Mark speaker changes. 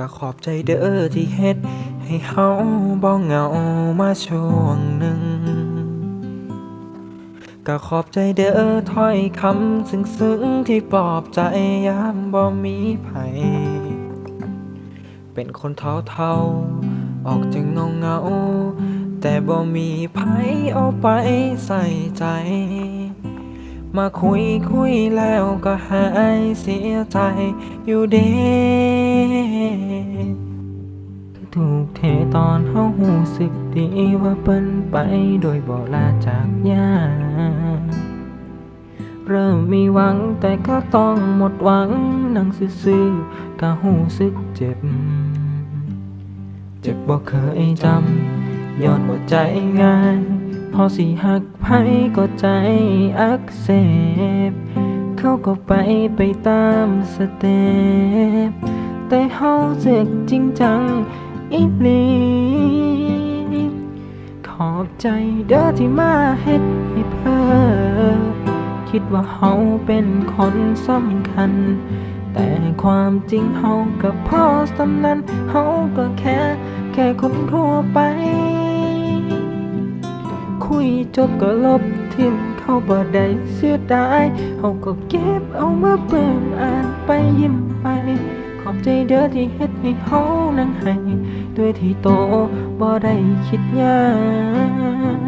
Speaker 1: ก็ขอบใจเด้อที่เฮ็ด ให้เฮาบ้องเหงามาช่วงหนึ่งก็ขอบใจเด้อถ้อยคำซึ้งๆที่ปลอบใจยามบ่มีไผ เป็นคนเท่าๆออกจะเงาเงา แต่บ่มีไผเอาไปใส่ใจ มาคุยคุยแล้วก็หายเสียใจอยู่เด้ถูกเทตอนเฮาหูสึกดีว่าเปิ้นไปโดยบ่ลาจากยาเริ่มมีหวังแต่ก็ต้องหมดหวังนั่งซื่อๆก็หูสึกเจ็บ เจ็บบ่เคยจำย้อนว่าใจง่าย พอสิหักไผก็ใจอักเสบ เขาก็ไปไปตามสเต็ปแต่เฮาเจ็กจริงจังอีหลีขอบใจเด้อที่มาเฮ็ดให้เพ้อคิดว่าเฮาเป็นคนสำคัญ แต่ความจริงเฮากับพ่อสำนั้นเฮาก็แค่ แค่คนทั่วไป คุยจบก็ลบทิมเขาบ่ได้เสียดายเฮาก็เก็บเอามาเปิ่มอ่านไปยิ้มไป ขอบใจเด้อที่เฮ็ดให้เฮานั่งให้ด้วยที่โตบ่ได้คิดยาก